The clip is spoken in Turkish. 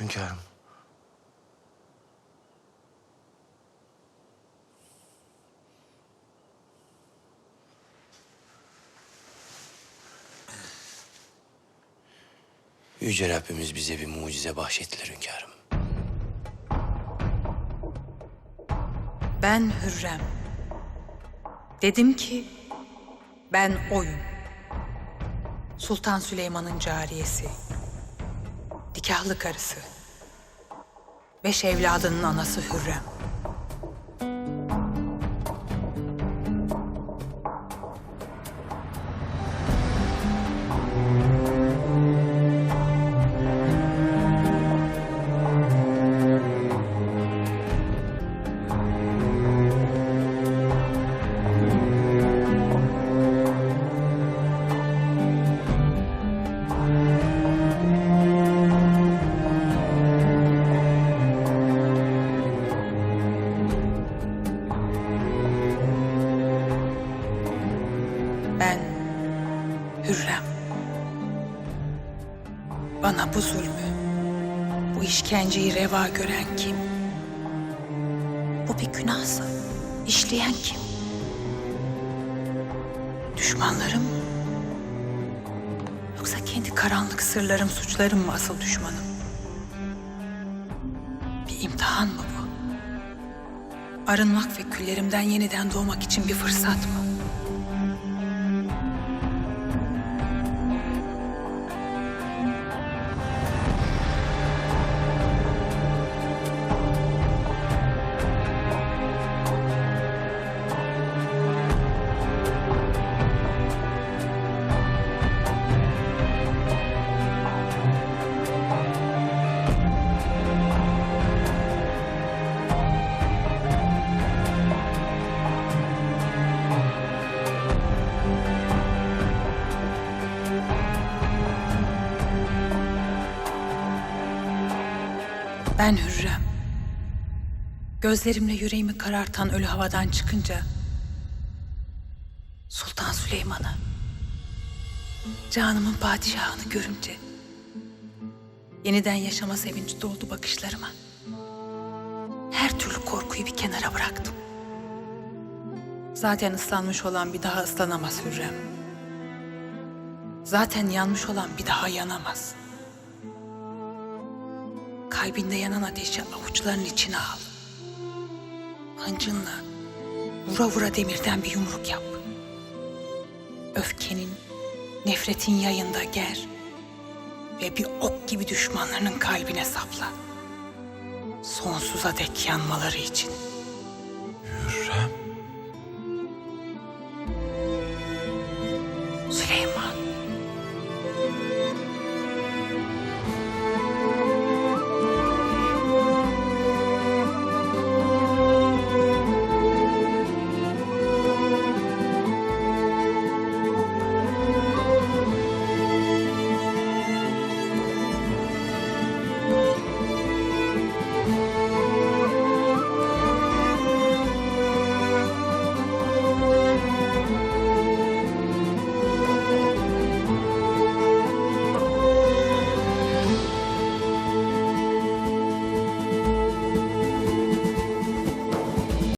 Hünkârım. Yüce Rabbimiz bize bir mucize bahşettiler hünkârım. Ben Hürrem. Dedim ki ben oyum. Sultan Süleyman'ın cariyesi. Nikahlı karısı. Beş evladının anası Hürrem. Hürrem. Bana bu zulmü, bu işkenceyi reva gören kim? Bu bir günahsa işleyen kim? Düşmanlarım mı? Yoksa kendi karanlık sırlarım, suçlarım mı asıl düşmanım? Bir imtihan mı bu? Arınmak ve küllerimden yeniden doğmak için bir fırsat mı? Ben Hürrem. Gözlerimle yüreğimi karartan ölü havadan çıkınca Sultan Süleyman'ı canımın padişahını görünce yeniden yaşama sevinci doldu bakışlarıma. Her türlü korkuyu bir kenara bıraktım. Zaten ıslanmış olan bir daha ıslanamaz Hürrem. Zaten yanmış olan bir daha yanamaz. Kalbinde yanan ateşi avuçların içine al. Hıncınla vura vura demirden bir yumruk yap. Öfkenin, nefretin yayında ger ve bir ok gibi düşmanlarının kalbine sapla. Sonsuza dek yanmaları için.